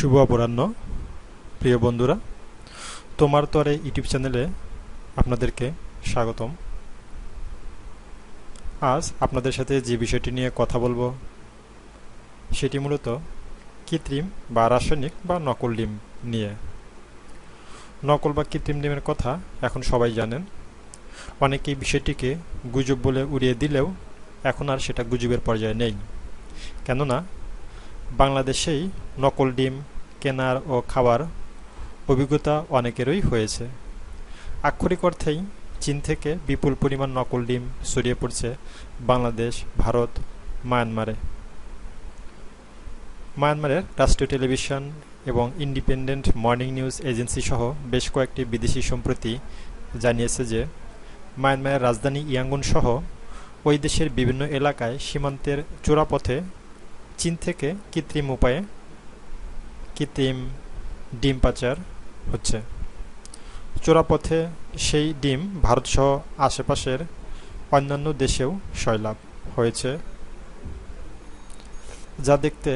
শুভ অপরাহ্ন, প্রিয় বন্ধুরা। তোমার তরে ইউটিউব চ্যানেলে আপনাদেরকে স্বাগতম। আজ আপনাদের সাথে যে বিষয়টি নিয়ে কথা বলব, সেটি মূলত কৃত্রিম বা রাসায়নিক বা নকল ডিম নিয়ে। নকল বা কৃত্রিম ডিমের কথা এখন সবাই জানেন। অনেকেই বিষয়টিকে গুজব বলে উড়িয়ে দিলেও এখন আর সেটা গুজবের পর্যায়ে নেই। কেননা বাংলাদেশেই নকল ডিম, কেনার ও খাওয়ার অভিজ্ঞতা অনেকেরই হয়েছে। আক্ষরিক অর্থেই চীন থেকে বিপুল পরিমাণ নকল ডিম ছড়িয়ে পড়ছে বাংলাদেশ, ভারত, মায়ানমারে। মায়ানমারের রাষ্ট্রীয় টেলিভিশন এবং ইন্ডিপেন্ডেন্ট মর্নিং নিউজ এজেন্সি সহ বেশ কয়েকটি বিদেশি সম্প্রতি জানিয়েছে যে, মায়ানমারের রাজধানী ইয়াঙ্গুন সহ ওই দেশের বিভিন্ন এলাকায় সীমান্তের চোরাপথে চীন থেকে কৃত্রিম উপায়ে কৃত্রিম ডিম পাচার হচ্ছে। চোরাপথে সেই ডিম ভারতসহ আশেপাশের অন্যান্য দেশেও সয়লাভ হয়েছে। যা দেখতে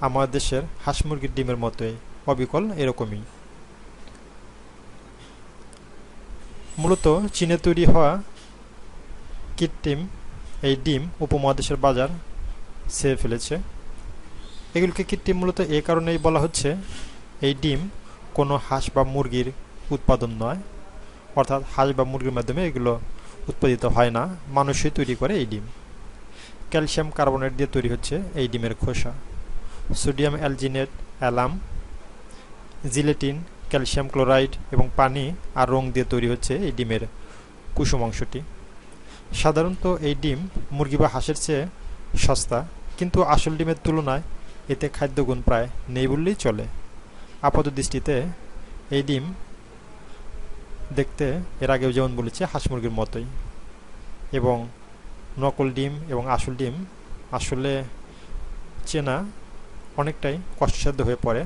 আমার দেশের হাঁস মুরগির ডিমের মতোই, অবিকল এরকমই। মূলত চীনে তৈরি হওয়া কৃত্রিম এই ডিম উপমহাদেশের বাজার ছেয়ে ফেলেছে। এগুলিকে কৃত্রিম মূলত এ কারণেই বলা হচ্ছে, এই ডিম কোনো হাঁস বা মুরগির উৎপাদন নয়। অর্থাৎ হাঁস বা মুরগির মাধ্যমে এগুলো উৎপাদিত হয় না, মানুষই তৈরি করে এই ডিম। ক্যালসিয়াম কার্বনেট দিয়ে তৈরি হচ্ছে এই ডিমের খোসা। Sodium alginate, alum, gelatin, calcium chloride এবং পানি আর রং দিয়ে তৈরি হচ্ছে এই ডিমের কুসুম অংশটি। সাধারণত এই ডিম মুরগি বা হাঁসের চেয়ে সস্তা কিন্তু আসল ডিমের তুলনায় এতে খাদ্যগুণ প্রায় নেই বললেই চলে। আপাত দৃষ্টিতে এই ডিম দেখতে এর আগেও যেমন বলেছে, হাঁস মুরগির মতোই। এবং নকল ডিম এবং আসল ডিম আসলে চেনা অনেকটাই কষ্টসাধ্য হয়ে পড়ে।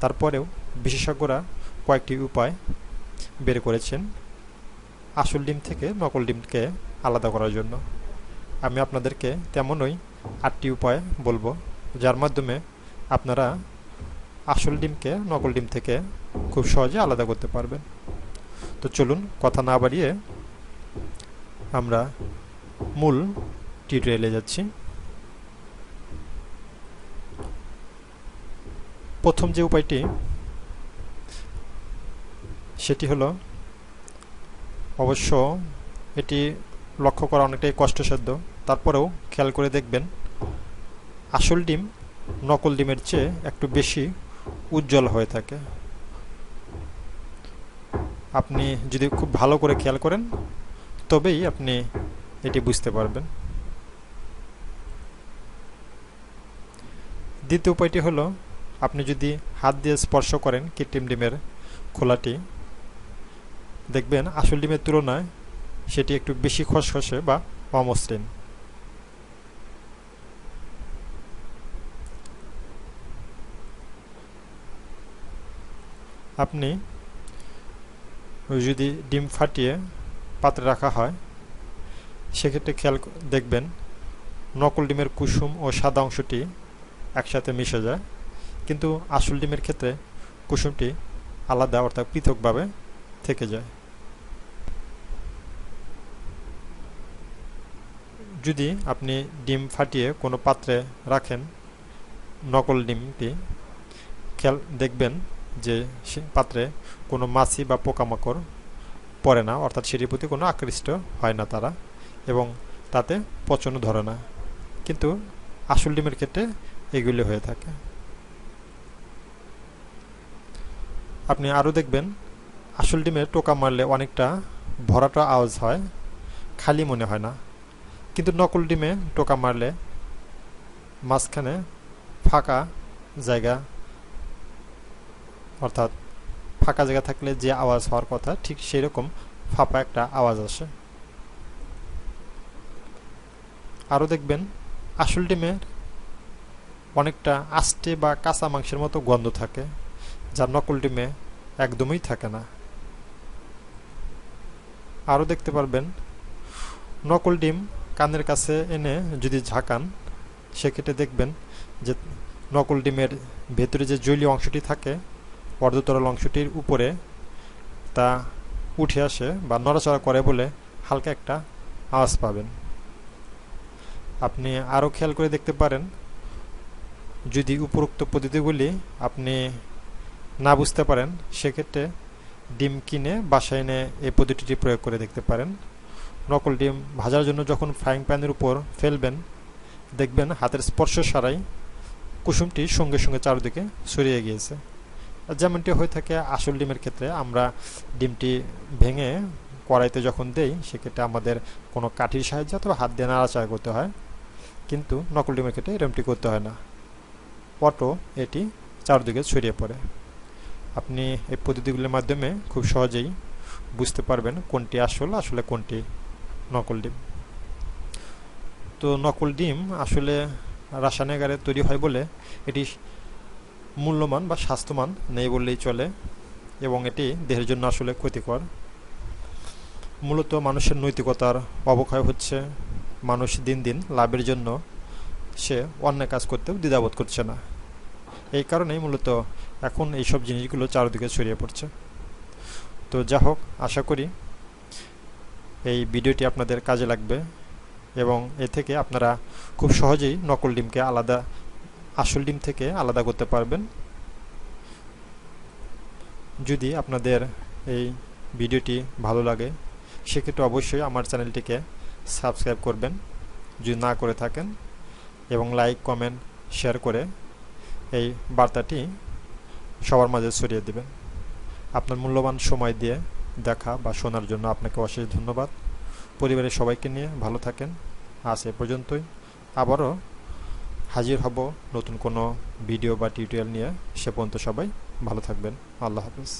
তারপরেও বিশেষজ্ঞরা কয়েকটি উপায় বের করেছেন আসল ডিম থেকে নকল ডিমকে আলাদা করার জন্য। আমি আপনাদেরকে তেমনই আটটি উপায় বলব। যার মাধ্যমে আপনারা আসল ডিমকে নকল ডিম থেকে খুব সহজে আলাদা করতে পারবেন। তো চলুন কথা না বাড়িয়ে আমরা মূল টিউটোরিয়ালে যাচ্ছি। প্রথম যে উপায়টি, সেটি হলো অবশ্য এটি লক্ষ্য করা অনেকটাই কষ্টসাধ্য। তারপরেও খেয়াল করে দেখবেন, আসল ডিম নকল ডিমের চেয়ে একটু বেশি উজ্জ্বল হয়ে থাকে। আপনি যদি খুব ভালো করে খেয়াল করেন, তবেই আপনি এটি বুঝতে পারবেন। দ্বিতীয় উপায়টি হলো, আপনি যদি হাত দিয়ে স্পর্শ করেন কৃত্রিম ডিমের খোলাটি, দেখবেন আসল ডিমের তুলনায় সেটি একটু বেশি খসখসে বা অমসৃণ। আপনি যদি ডিম ফাটিয়ে পাত্রে রাখা হয়, সেক্ষেত্রে খেয়াল দেখবেন নকল ডিমের কুসুম ও সাদা অংশটি একসাথে মিশে যায়। কিন্তু আসল ডিমের ক্ষেত্রে কুসুমটি আলাদা অর্থাৎ পৃথকভাবে থেকে যায়। যদি আপনি ডিম ফাটিয়ে কোনো পাত্রে রাখেন নকল ডিমটি, খেয়াল দেখবেন যে পাত্রে কোনো মাছি বা পোকামাকড় পড়ে না, অর্থাৎ সেটির প্রতি কোনো আকৃষ্ট হয় না তারা এবং তাতে পচনও ধরে না। কিন্তু আসল ডিমের ক্ষেত্রে এগুলি হয়ে থাকে। আপনি আরও দেখবেন আসল ডিমের টোকা মারলে অনেকটা ভরাটা আওয়াজ হয়, খালি মনে হয় না। কিন্তু নকল ডিমে টোকা মারলে মাঝখানে ফাঁকা জায়গা অর্থাৎ ফাঁকা জায়গা থাকলে যে আওয়াজ হওয়ার কথা, ঠিক সেই রকম ফাঁপা একটা আওয়াজ আসে। আরও দেখবেন, আসল ডিমের অনেকটা আষ্টে বা কাঁচা মাংসের মতো গন্ধ থাকে যা নকল ডিমে একদমই থাকে না। আরও দেখতে পারবেন, নকল ডিম কানের কাছে এনে যদি ঝাঁকান, সেক্ষেত্রে দেখবেন যে নকল ডিমের ভেতরে যে জলীয় অংশটি থাকে অর্ধতরল অংশটির উপরে তা উঠে আসে বা নড়াচড়া করে বলে হালকা একটা আওয়াজ পাবেন। আপনি আরও খেয়াল করে দেখতে পারেন, যদি উপরোক্ত পদ্ধতিগুলি আপনি না বুঝতে পারেন, সেক্ষেত্রে ডিম কিনে বাসায় এনে এই পদ্ধতিটি প্রয়োগ করে দেখতে পারেন। নকল ডিম ভাজার জন্য যখন ফ্রাইং প্যানের উপর ফেলবেন, দেখবেন হাতের স্পর্শ সারাই কুসুমটি সঙ্গে সঙ্গে চারদিকে ছড়িয়ে গিয়েছে। যেমনটি হয়ে থাকে আসল ডিমের ক্ষেত্রে, আমরা ডিমটি ভেঙে কড়াইতে যখন দেই, সেক্ষেত্রে আমাদের কোনো কাঠির সাহায্যে অথবা হাত দিয়ে নাড়াচাড়া করতে হয়। কিন্তু নকল ডিমের ক্ষেত্রে এরমটি করতে হয় না। অটো এটি চারদিকে ছড়িয়ে পড়ে। আপনি এই পদ্ধতিগুলির মাধ্যমে খুব সহজেই বুঝতে পারবেন কোনটি আসল, আসলে কোনটি নকল ডিম। তো নকল ডিম আসলে রাসায়নিকারে তৈরি হয় বলে এটি মূল্যমান বা স্বাস্থ্যমান নেই বললেই চলে, এবং এটি দেহের জন্য আসলে ক্ষতিকর। মূলত মানুষের নৈতিকতার অবক্ষয় হচ্ছে, মানুষ দিন দিন লাভের জন্য সে অন্য কাজ করতেও দ্বিধাবোধ করছে না। এই কারণেই মূলত এখন এইসব জিনিসগুলো চারদিকে ছড়িয়ে পড়ছে। তো যা হোক, আশা করি এই ভিডিওটি আপনাদের কাজে লাগবে, এবং এ থেকে আপনারা খুব সহজেই নকল ডিমকে আলাদা আসল ডিম থেকে আলাদা করতে পারবেন। যদি আপনাদের এই ভিডিওটি ভালো লাগে, সেক্ষেত্রে অবশ্যই আমার চ্যানেলটিকে সাবস্ক্রাইব করবেন। যদি না করে থাকেন, এবং লাইক, কমেন্ট, শেয়ার করে এই বার্তাটি সবার মাঝে ছড়িয়ে দেবেন। আপনার মূল্যবান সময় দিয়ে দেখা বা শোনার জন্য আপনাকে অশেষ ধন্যবাদ। পরিবারের সবাইকে নিয়ে ভালো থাকেন। আজ এ পর্যন্তই। আবারও হাজির হব নতুন কোনো ভিডিও বা টিউটোরিয়াল নিয়ে। সে পর্যন্ত সবাই ভালো থাকবেন। আল্লাহ হাফিজ।